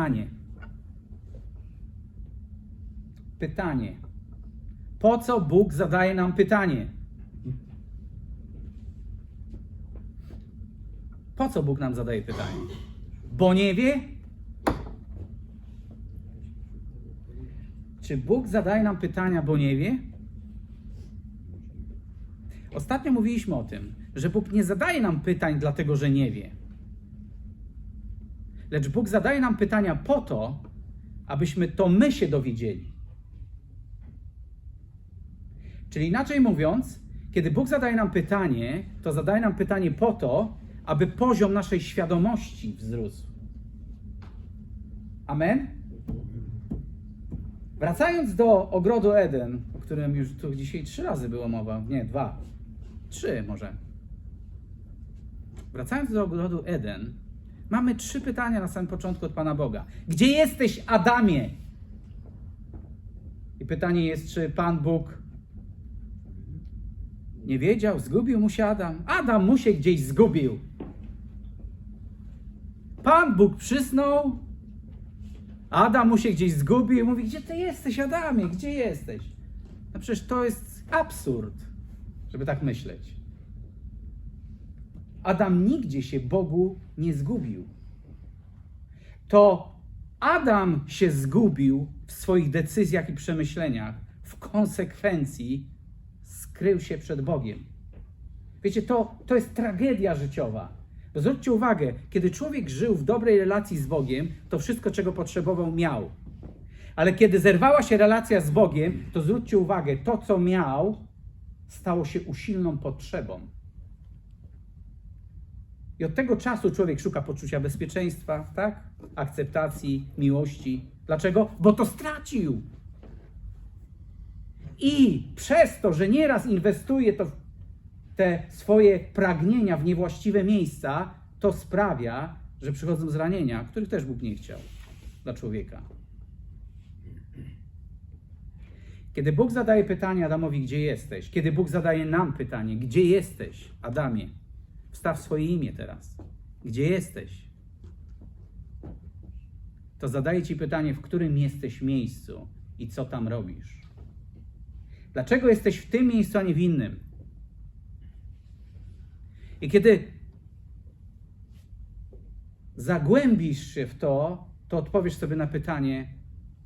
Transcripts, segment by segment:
pytanie. Pytanie. Po co Bóg zadaje nam pytanie? Po co Bóg nam zadaje pytanie? Bo nie wie? Czy Bóg zadaje nam pytania, bo nie wie? Ostatnio mówiliśmy o tym, że Bóg nie zadaje nam pytań, dlatego że nie wie. Lecz Bóg zadaje nam pytania po to, abyśmy to my się dowiedzieli. Czyli inaczej mówiąc, kiedy Bóg zadaje nam pytanie, to zadaje nam pytanie po to, aby poziom naszej świadomości wzrósł. Amen? Wracając do ogrodu Eden, o którym już tu dzisiaj trzy razy było mowa, nie, dwa, trzy może. Wracając do ogrodu Eden, mamy trzy pytania na samym początku od Pana Boga. Gdzie jesteś, Adamie? I pytanie jest, czy Pan Bóg nie wiedział, zgubił mu się Adam. Adam mu się gdzieś zgubił. Pan Bóg przysnął, Adam mu się gdzieś zgubił i mówi, gdzie ty jesteś, Adamie, gdzie jesteś? No przecież to jest absurd, żeby tak myśleć. Adam nigdzie się Bogu nie zgubił. To Adam się zgubił w swoich decyzjach i przemyśleniach. W konsekwencji skrył się przed Bogiem. Wiecie, to, to jest tragedia życiowa. Bo zwróćcie uwagę, kiedy człowiek żył w dobrej relacji z Bogiem, to wszystko, czego potrzebował, miał. Ale kiedy zerwała się relacja z Bogiem, to zwróćcie uwagę, to, co miał, stało się usilną potrzebą. I od tego czasu człowiek szuka poczucia bezpieczeństwa, tak? Akceptacji, miłości. Dlaczego? Bo to stracił. I przez to, że nieraz inwestuje to te swoje pragnienia w niewłaściwe miejsca, to sprawia, że przychodzą zranienia, których też Bóg nie chciał dla człowieka. Kiedy Bóg zadaje pytanie Adamowi, gdzie jesteś? Kiedy Bóg zadaje nam pytanie, gdzie jesteś, Adamie? Wstaw swoje imię teraz. Gdzie jesteś? To zadaje ci pytanie, w którym jesteś miejscu i co tam robisz. Dlaczego jesteś w tym miejscu, a nie w innym? I kiedy zagłębisz się w to, to odpowiesz sobie na pytanie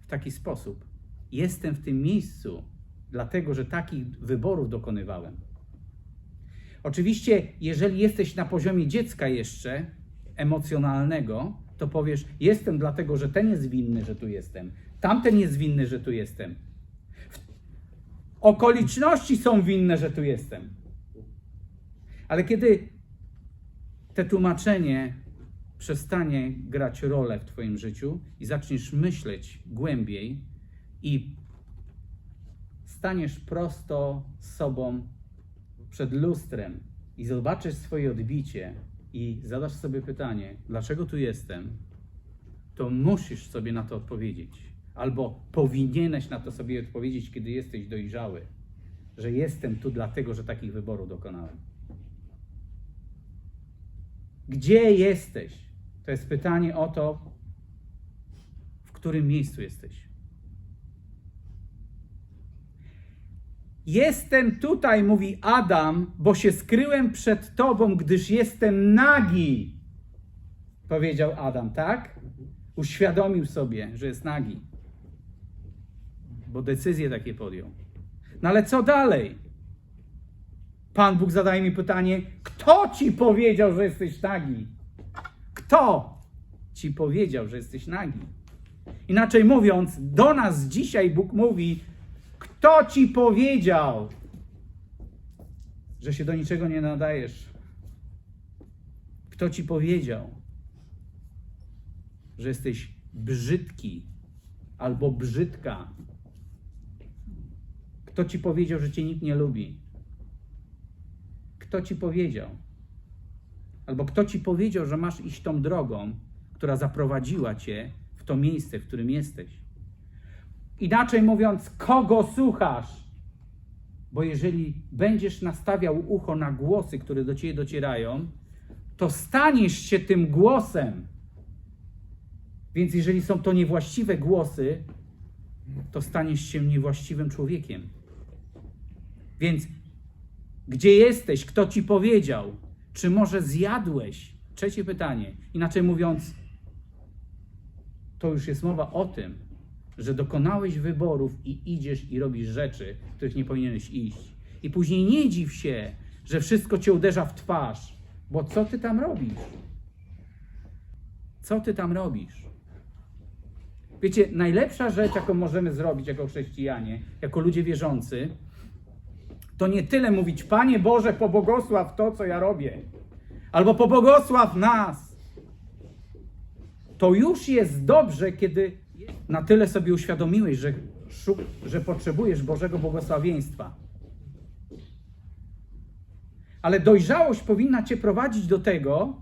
w taki sposób. Jestem w tym miejscu, dlatego że takich wyborów dokonywałem. Oczywiście, jeżeli jesteś na poziomie dziecka jeszcze, emocjonalnego, to powiesz: Jestem dlatego, że ten jest winny, że tu jestem, tamten jest winny, że tu jestem. Okoliczności są winne, że tu jestem. Ale kiedy te tłumaczenie przestanie grać rolę w Twoim życiu i zaczniesz myśleć głębiej i staniesz prosto z sobą przed lustrem i zobaczysz swoje odbicie i zadasz sobie pytanie, dlaczego tu jestem, to musisz sobie na to odpowiedzieć. Albo powinieneś na to sobie odpowiedzieć, kiedy jesteś dojrzały, że jestem tu dlatego, że takich wyborów dokonałem. Gdzie jesteś? To jest pytanie o to, w którym miejscu jesteś. Jestem tutaj, mówi Adam, bo się skryłem przed tobą, gdyż jestem nagi. Powiedział Adam, tak? Uświadomił sobie, że jest nagi. Bo decyzje takie podjął. No ale co dalej? Pan Bóg zadaje mi pytanie: kto ci powiedział, że jesteś nagi? Kto ci powiedział, że jesteś nagi? Inaczej mówiąc, do nas dzisiaj Bóg mówi: kto ci powiedział, że się do niczego nie nadajesz? Kto ci powiedział, że jesteś brzydki albo brzydka? Kto ci powiedział, że cię nikt nie lubi? Kto ci powiedział? Albo kto ci powiedział, że masz iść tą drogą, która zaprowadziła cię w to miejsce, w którym jesteś? Inaczej mówiąc, kogo słuchasz? Bo jeżeli będziesz nastawiał ucho na głosy, które do ciebie docierają, to staniesz się tym głosem. Więc jeżeli są to niewłaściwe głosy, to staniesz się niewłaściwym człowiekiem. Więc gdzie jesteś? Kto ci powiedział? Czy może zjadłeś? Trzecie pytanie. Inaczej mówiąc, to już jest mowa o tym, że dokonałeś wyborów i idziesz i robisz rzeczy, których nie powinieneś iść. I później nie dziw się, że wszystko cię uderza w twarz, bo co ty tam robisz? Co ty tam robisz? Wiecie, najlepsza rzecz, jaką możemy zrobić jako chrześcijanie, jako ludzie wierzący, to nie tyle mówić, Panie Boże, pobłogosław to, co ja robię, albo pobłogosław nas. To już jest dobrze, kiedy na tyle sobie uświadomiłeś, że, że potrzebujesz Bożego błogosławieństwa. Ale dojrzałość powinna cię prowadzić do tego,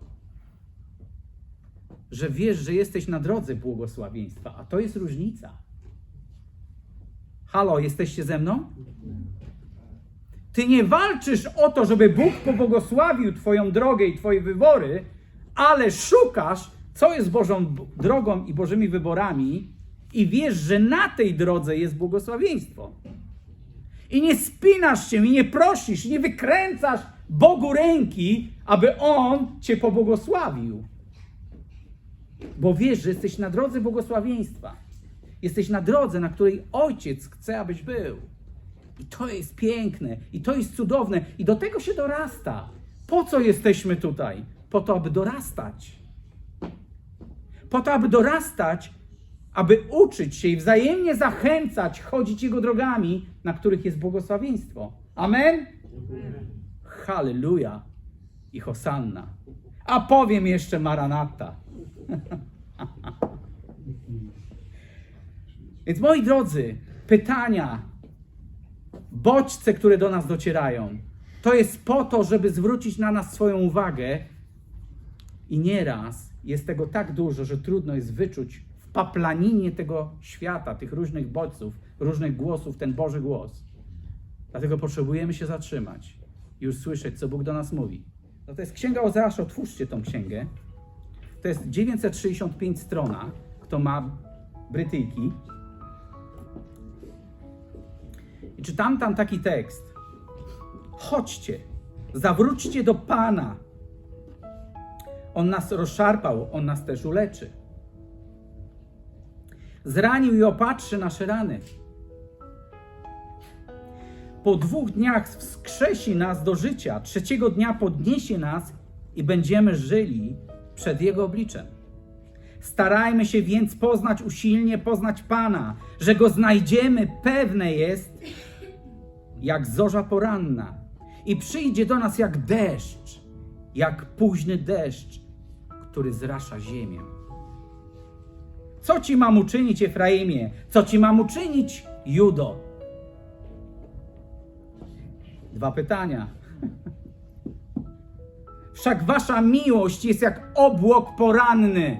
że wiesz, że jesteś na drodze błogosławieństwa, a to jest różnica. Halo, jesteście ze mną? Ty nie walczysz o to, żeby Bóg pobłogosławił Twoją drogę i Twoje wybory, ale szukasz, co jest Bożą drogą i Bożymi wyborami, i wiesz, że na tej drodze jest błogosławieństwo. I nie spinasz się, i nie prosisz, nie wykręcasz Bogu ręki, aby On Cię pobłogosławił. Bo wiesz, że jesteś na drodze błogosławieństwa. Jesteś na drodze, na której Ojciec chce, abyś był. I to jest piękne, i to jest cudowne, i do tego się dorasta. Po co jesteśmy tutaj? Po to, aby dorastać. Po to, aby dorastać, aby uczyć się i wzajemnie zachęcać, chodzić Jego drogami, na których jest błogosławieństwo. Amen? Halleluja i Hosanna. A powiem jeszcze Maranata. Więc moi drodzy, pytania, bodźce, które do nas docierają, to jest po to, żeby zwrócić na nas swoją uwagę i nieraz jest tego tak dużo, że trudno jest wyczuć paplaninie tego świata, tych różnych bodźców, różnych głosów, ten Boży głos. Dlatego potrzebujemy się zatrzymać i usłyszeć, co Bóg do nas mówi. No to jest Księga Ozeasza, otwórzcie tą księgę. To jest 965 strona, kto ma Brytyjki. I czytam tam taki tekst. Chodźcie, zawróćcie do Pana. On nas rozszarpał, On nas też uleczy. Zranił i opatrzy nasze rany. Po dwóch dniach wskrzesi nas do życia, trzeciego dnia podniesie nas i będziemy żyli przed Jego obliczem. Starajmy się więc poznać usilnie, poznać Pana, że Go znajdziemy, pewne jest, jak zorza poranna i przyjdzie do nas jak deszcz, jak późny deszcz, który zrasza ziemię. Co ci mam uczynić, Efraimie? Co ci mam uczynić, Judo? Dwa pytania. Wszak wasza miłość jest jak obłok poranny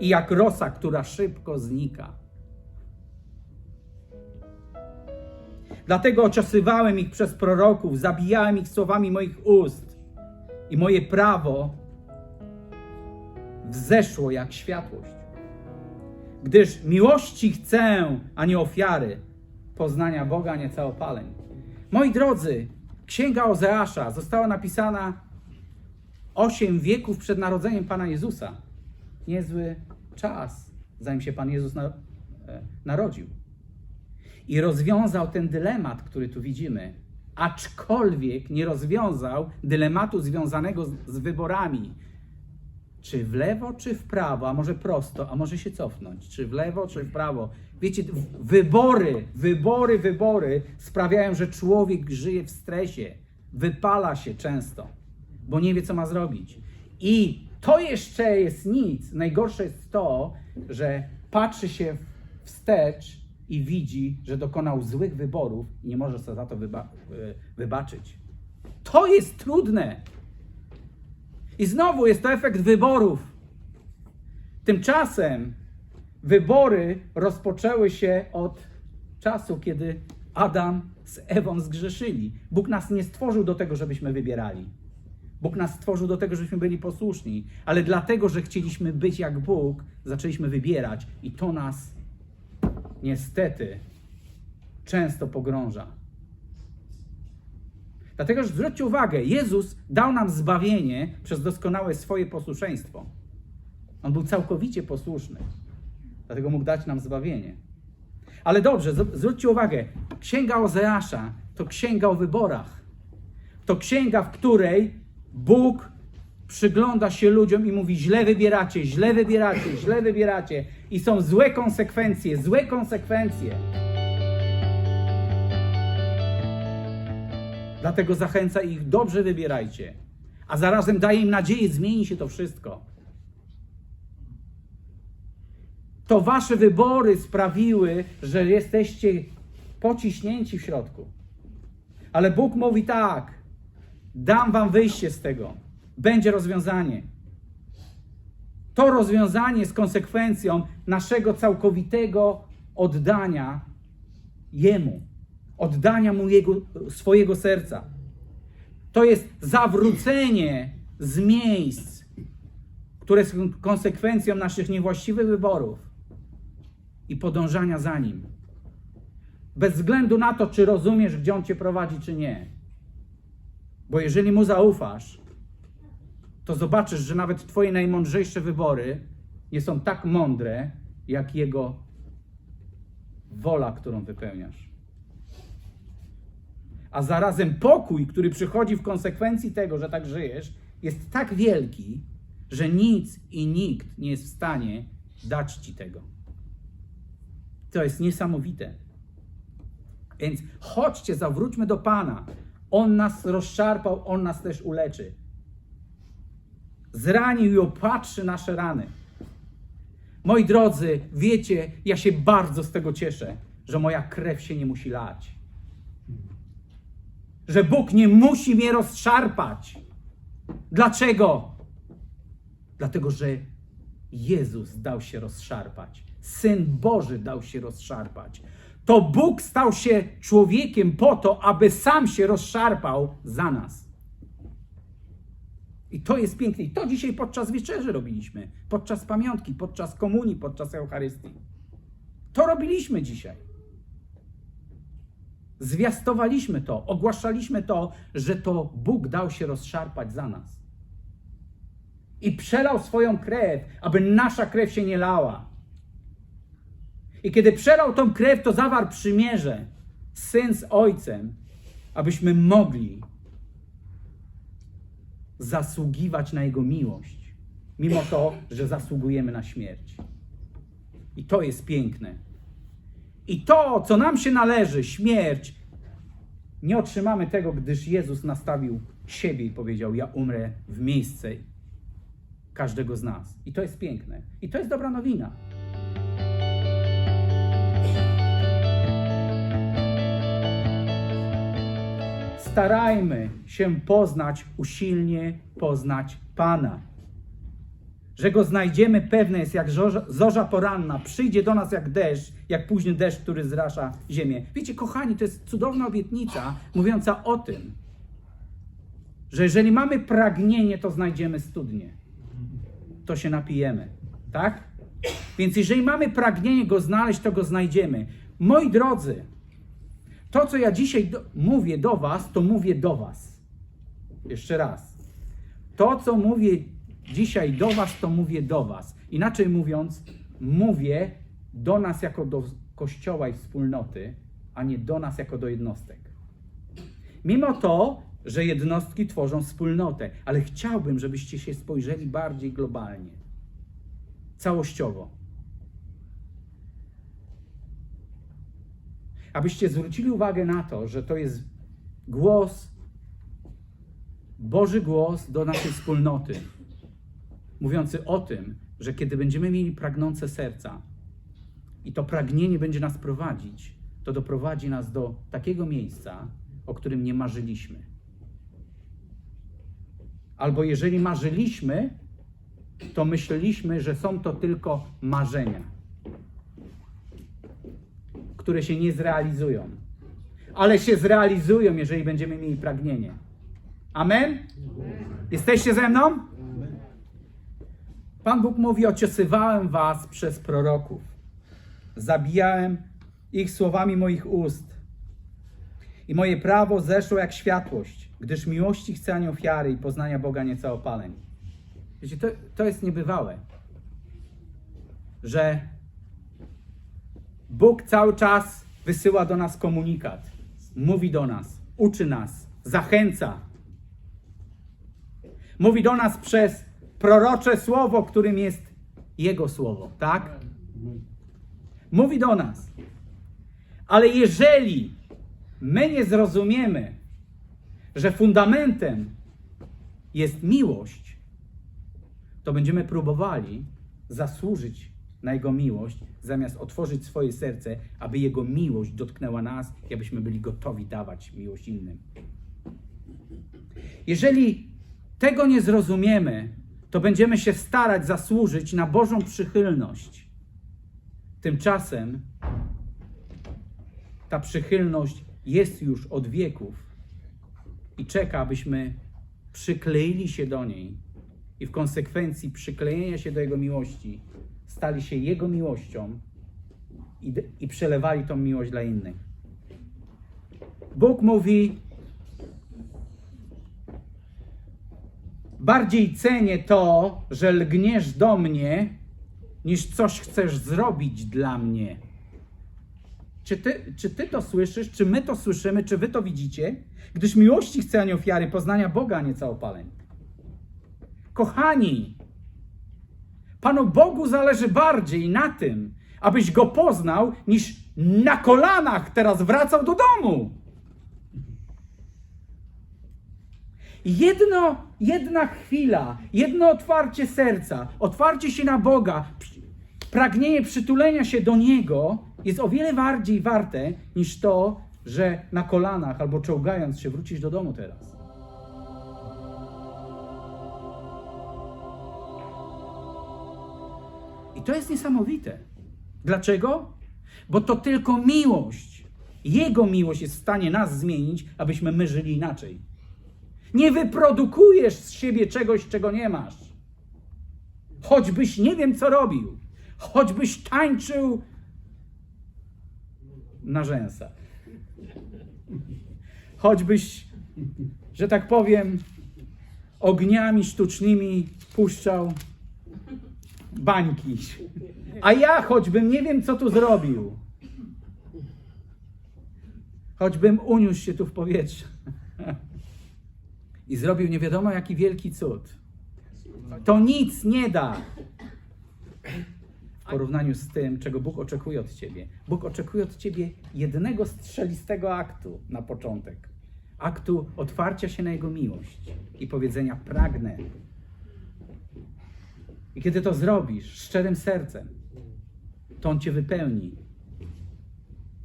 i jak rosa, która szybko znika. Dlatego ociosywałem ich przez proroków, zabijałem ich słowami moich ust i moje prawo wzeszło jak światłość. Gdyż miłości chcę, a nie ofiary, poznania Boga, a nie całopaleń. Moi drodzy, Księga Ozeasza została napisana osiem wieków przed narodzeniem Pana Jezusa. Niezły czas, zanim się Pan Jezus e, narodził. I rozwiązał ten dylemat, który tu widzimy. Aczkolwiek nie rozwiązał dylematu związanego z wyborami. Czy w lewo, czy w prawo, a może prosto, a może się cofnąć. Czy w lewo, czy w prawo. Wiecie, wybory, wybory, wybory sprawiają, że człowiek żyje w stresie, wypala się często, bo nie wie, co ma zrobić. I to jeszcze jest nic. Najgorsze jest to, że patrzy się wstecz i widzi, że dokonał złych wyborów i nie może sobie za to wyba- y, wybaczyć. To jest trudne. I znowu jest to efekt wyborów. Tymczasem wybory rozpoczęły się od czasu, kiedy Adam z Ewą zgrzeszyli. Bóg nas nie stworzył do tego, żebyśmy wybierali. Bóg nas stworzył do tego, żebyśmy byli posłuszni, ale dlatego, że chcieliśmy być jak Bóg, zaczęliśmy wybierać i to nas niestety często pogrąża. Dlatego, że zwróćcie uwagę, Jezus dał nam zbawienie przez doskonałe swoje posłuszeństwo. On był całkowicie posłuszny, dlatego mógł dać nam zbawienie. Ale dobrze, zwróćcie uwagę, księga Ozeasza to księga o wyborach. To księga, w której Bóg przygląda się ludziom i mówi: źle wybieracie, źle wybieracie, źle wybieracie. I są złe konsekwencje, złe konsekwencje. Dlatego zachęca ich, dobrze wybierajcie. A zarazem daje im nadzieję, zmieni się to wszystko. To wasze wybory sprawiły, że jesteście pociśnięci w środku. Ale Bóg mówi tak: dam wam wyjście z tego. Będzie rozwiązanie. To rozwiązanie jest konsekwencją naszego całkowitego oddania Jemu, oddania Mu jego, swojego serca. To jest zawrócenie z miejsc, które są konsekwencją naszych niewłaściwych wyborów i podążania za Nim. Bez względu na to, czy rozumiesz, gdzie On Cię prowadzi, czy nie. Bo jeżeli Mu zaufasz, to zobaczysz, że nawet Twoje najmądrzejsze wybory nie są tak mądre, jak Jego wola, którą wypełniasz. A zarazem pokój, który przychodzi w konsekwencji tego, że tak żyjesz, jest tak wielki, że nic i nikt nie jest w stanie dać Ci tego. To jest niesamowite. Więc chodźcie, zawróćmy do Pana. On nas rozszarpał, On nas też uleczy. Zranił i opatrzy nasze rany. Moi drodzy, wiecie, ja się bardzo z tego cieszę, że moja krew się nie musi lać. Że Bóg nie musi mnie rozszarpać. Dlaczego? Dlatego, że Jezus dał się rozszarpać. Syn Boży dał się rozszarpać. To Bóg stał się człowiekiem po to, aby sam się rozszarpał za nas. I to jest piękne. I to dzisiaj podczas wieczerzy robiliśmy. Podczas pamiątki, podczas komunii, podczas Eucharystii. To robiliśmy dzisiaj. Zwiastowaliśmy to, ogłaszaliśmy to, że to Bóg dał się rozszarpać za nas. I przelał swoją krew, aby nasza krew się nie lała. I kiedy przelał tą krew, to zawarł przymierze syn z ojcem, abyśmy mogli zasługiwać na jego miłość, mimo to, że zasługujemy na śmierć. I to jest piękne. I to, co nam się należy, śmierć, nie otrzymamy tego, gdyż Jezus nastawił siebie i powiedział: Ja umrę w miejsce każdego z nas. I to jest piękne. I to jest dobra nowina. Starajmy się poznać, usilnie poznać Pana. Że go znajdziemy, pewne jest jak zorza, poranna, przyjdzie do nas jak deszcz, jak późny deszcz, który zrasza ziemię. Wiecie, kochani, to jest cudowna obietnica mówiąca o tym, że jeżeli mamy pragnienie, to znajdziemy studnię. To się napijemy, tak? Więc jeżeli mamy pragnienie go znaleźć, to go znajdziemy. Moi drodzy, to, co ja dzisiaj do, mówię do Was, to mówię do Was. Jeszcze raz. To, co mówię dzisiaj do Was, to mówię do Was. Inaczej mówiąc, mówię do nas jako do kościoła i wspólnoty, a nie do nas jako do jednostek. Mimo to, że jednostki tworzą wspólnotę, ale chciałbym, żebyście się spojrzeli bardziej globalnie, całościowo. abyście zwrócili uwagę na to, że to jest głos, Boży głos do naszej wspólnoty, mówiący o tym, że kiedy będziemy mieli pragnące serca i to pragnienie będzie nas prowadzić, to doprowadzi nas do takiego miejsca, o którym nie marzyliśmy. Albo jeżeli marzyliśmy, to myśleliśmy, że są to tylko marzenia które się nie zrealizują. Ale się zrealizują, jeżeli będziemy mieli pragnienie. Amen? Jesteście ze mną? Pan Bóg mówi: Ociosywałem was przez proroków, zabijałem ich słowami moich ust. I moje prawo zeszło jak światłość, gdyż miłości chcę ani ofiary i poznania Boga nieco opaleń. Wiecie, to, to jest niebywałe, że Bóg cały czas wysyła do nas komunikat, mówi do nas, uczy nas, zachęca. Mówi do nas przez prorocze słowo, którym jest Jego słowo, tak? Mówi do nas. Ale jeżeli my nie zrozumiemy, że fundamentem jest miłość, to będziemy próbowali zasłużyć na Jego miłość, zamiast otworzyć swoje serce, aby Jego miłość dotknęła nas i abyśmy byli gotowi dawać miłość innym. Jeżeli tego nie zrozumiemy, to będziemy się starać zasłużyć na Bożą przychylność. Tymczasem ta przychylność jest już od wieków i czeka, abyśmy przykleili się do niej i w konsekwencji przyklejenia się do Jego miłości stali się Jego miłością i, i przelewali tą miłość dla innych. Bóg mówi: Bardziej cenię to, że lgniesz do mnie, niż coś chcesz zrobić dla mnie. Czy ty, czy ty to słyszysz? Czy my to słyszymy? Czy wy to widzicie? Gdyż miłości chce, a nie ofiary, poznania Boga, a nie całopaleń. Kochani, Panu Bogu zależy bardziej na tym, abyś Go poznał, niż na kolanach teraz wracał do domu. Jedno, jedna chwila, jedno otwarcie serca, otwarcie się na Boga, pragnienie przytulenia się do Niego jest o wiele bardziej warte niż to, że na kolanach albo czołgając się wrócisz do domu teraz. I to jest niesamowite. Dlaczego? Bo to tylko miłość, Jego miłość jest w stanie nas zmienić, abyśmy my żyli inaczej. Nie wyprodukujesz z siebie czegoś, czego nie masz. Choćbyś nie wiem, co robił. Choćbyś tańczył na rzęsach. Choćbyś, że tak powiem, ogniami sztucznymi puszczał bańki. A ja choćbym nie wiem, co tu zrobił. Choćbym uniósł się tu w powietrze. I zrobił nie wiadomo jaki wielki cud. To nic nie da w porównaniu z tym, czego Bóg oczekuje od ciebie. Bóg oczekuje od ciebie jednego strzelistego aktu na początek. Aktu otwarcia się na Jego miłość i powiedzenia pragnę. I kiedy to zrobisz szczerym sercem, to On cię wypełni.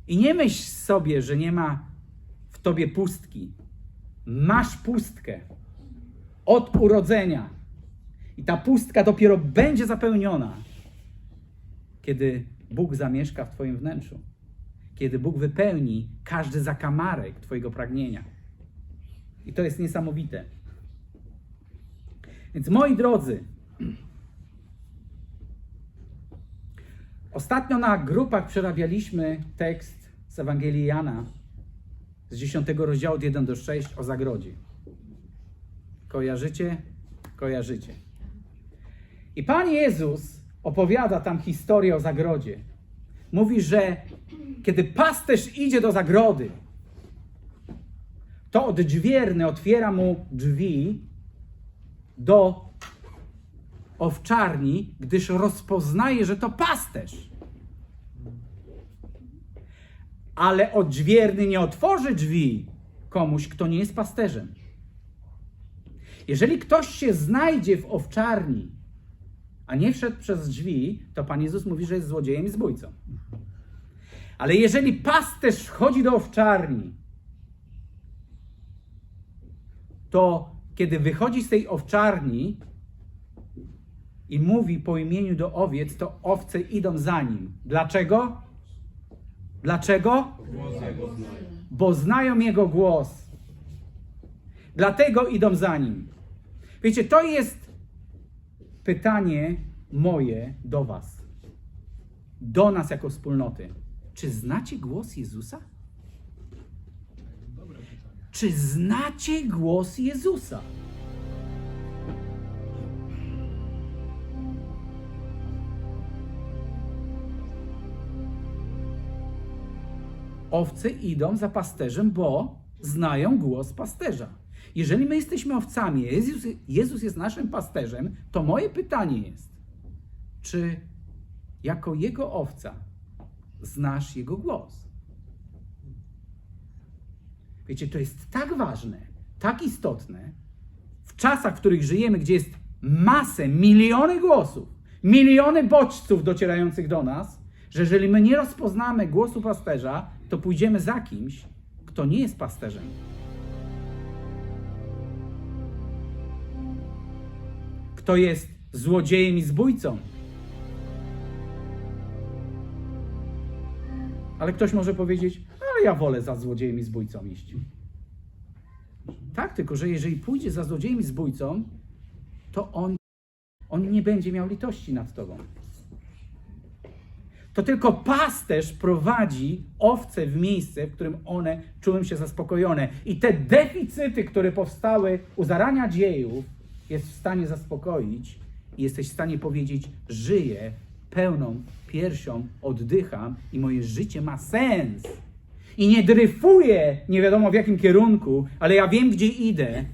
I nie myśl sobie, że nie ma w tobie pustki. Masz pustkę od urodzenia. I ta pustka dopiero będzie zapełniona, kiedy Bóg zamieszka w Twoim wnętrzu. Kiedy Bóg wypełni każdy zakamarek Twojego pragnienia. I to jest niesamowite. Więc moi drodzy, ostatnio na grupach przerabialiśmy tekst z Ewangelii Jana z 10 rozdziału od 1 do 6 o zagrodzie. Kojarzycie? Kojarzycie. I Pan Jezus opowiada tam historię o zagrodzie. Mówi, że kiedy pasterz idzie do zagrody, to odźwierny otwiera mu drzwi do owczarni, gdyż rozpoznaje, że to pasterz. Ale odźwierny nie otworzy drzwi komuś, kto nie jest pasterzem. Jeżeli ktoś się znajdzie w owczarni, a nie wszedł przez drzwi, to Pan Jezus mówi, że jest złodziejem i zbójcą. Ale jeżeli pasterz wchodzi do owczarni, to kiedy wychodzi z tej owczarni i mówi po imieniu do owiec, to owce idą za nim. Dlaczego? Dlaczego? Bo znają jego głos. Dlatego idą za nim. Wiecie, to jest pytanie moje do Was, do nas jako wspólnoty. Czy znacie głos Jezusa? Czy znacie głos Jezusa? Owce idą za pasterzem, bo znają głos pasterza. Jeżeli my jesteśmy owcami, Jezus, Jezus jest naszym pasterzem, to moje pytanie jest, czy jako Jego owca znasz Jego głos? Wiecie, to jest tak ważne, tak istotne, w czasach, w których żyjemy, gdzie jest masę, miliony głosów, miliony bodźców docierających do nas, że jeżeli my nie rozpoznamy głosu pasterza, to pójdziemy za kimś, kto nie jest pasterzem. Kto jest złodziejem i zbójcą. Ale ktoś może powiedzieć, ale ja wolę za złodziejem i zbójcą iść. Tak, tylko że jeżeli pójdzie za złodziejem i zbójcą, to on, on nie będzie miał litości nad tobą. To tylko pasterz prowadzi owce w miejsce, w którym one czują się zaspokojone. I te deficyty, które powstały u zarania dziejów, jest w stanie zaspokoić i jesteś w stanie powiedzieć: Żyję pełną piersią, oddycham i moje życie ma sens. I nie dryfuję nie wiadomo w jakim kierunku, ale ja wiem, gdzie idę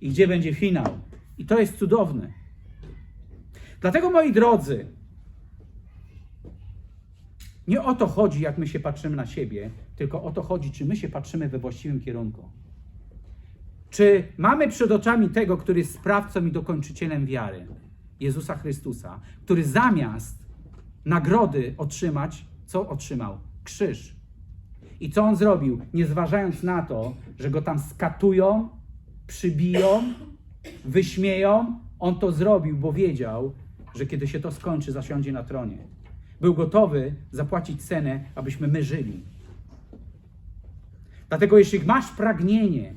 i gdzie będzie finał. I to jest cudowne. Dlatego, moi drodzy, nie o to chodzi, jak my się patrzymy na siebie, tylko o to chodzi, czy my się patrzymy we właściwym kierunku. Czy mamy przed oczami tego, który jest sprawcą i dokończycielem wiary, Jezusa Chrystusa, który zamiast nagrody otrzymać, co otrzymał? Krzyż. I co on zrobił? Nie zważając na to, że go tam skatują, przybiją, wyśmieją, on to zrobił, bo wiedział, że kiedy się to skończy, zasiądzie na tronie. Był gotowy zapłacić cenę, abyśmy my żyli. Dlatego, jeśli masz pragnienie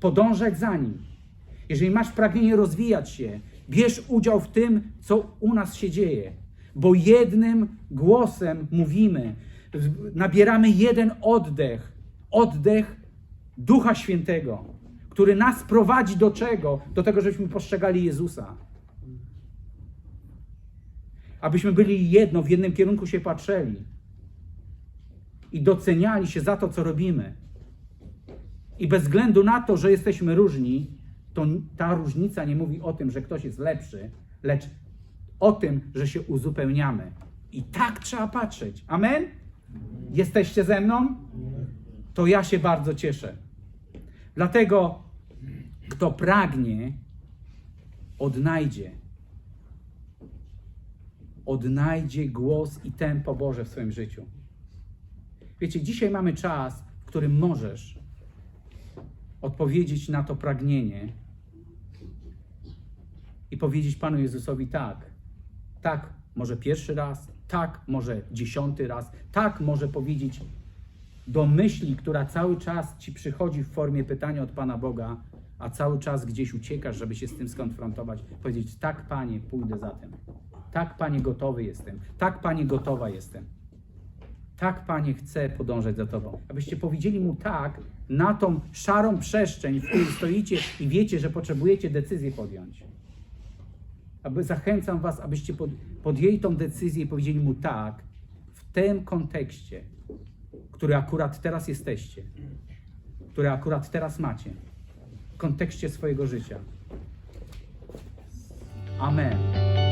podążać za nim, jeżeli masz pragnienie rozwijać się, bierz udział w tym, co u nas się dzieje, bo jednym głosem mówimy, nabieramy jeden oddech, oddech Ducha Świętego, który nas prowadzi do czego? Do tego, żebyśmy postrzegali Jezusa. Abyśmy byli jedno, w jednym kierunku się patrzeli i doceniali się za to, co robimy. I bez względu na to, że jesteśmy różni, to ta różnica nie mówi o tym, że ktoś jest lepszy, lecz o tym, że się uzupełniamy. I tak trzeba patrzeć. Amen? Jesteście ze mną? To ja się bardzo cieszę. Dlatego, kto pragnie, odnajdzie. Odnajdzie głos i tempo Boże w swoim życiu. Wiecie, dzisiaj mamy czas, w którym możesz odpowiedzieć na to pragnienie i powiedzieć Panu Jezusowi tak. Tak, może pierwszy raz, tak, może dziesiąty raz, tak, może powiedzieć do myśli, która cały czas ci przychodzi w formie pytania od Pana Boga, a cały czas gdzieś uciekasz, żeby się z tym skonfrontować. Powiedzieć: Tak, Panie, pójdę za tym. Tak, Panie, gotowy jestem. Tak, Panie, gotowa jestem. Tak, Panie, chcę podążać za Tobą. Abyście powiedzieli Mu tak na tą szarą przestrzeń, w której stoicie i wiecie, że potrzebujecie decyzję podjąć. Aby zachęcam Was, abyście pod, podjęli tą decyzję i powiedzieli Mu tak w tym kontekście, który akurat teraz jesteście, który akurat teraz macie, w kontekście swojego życia. Amen.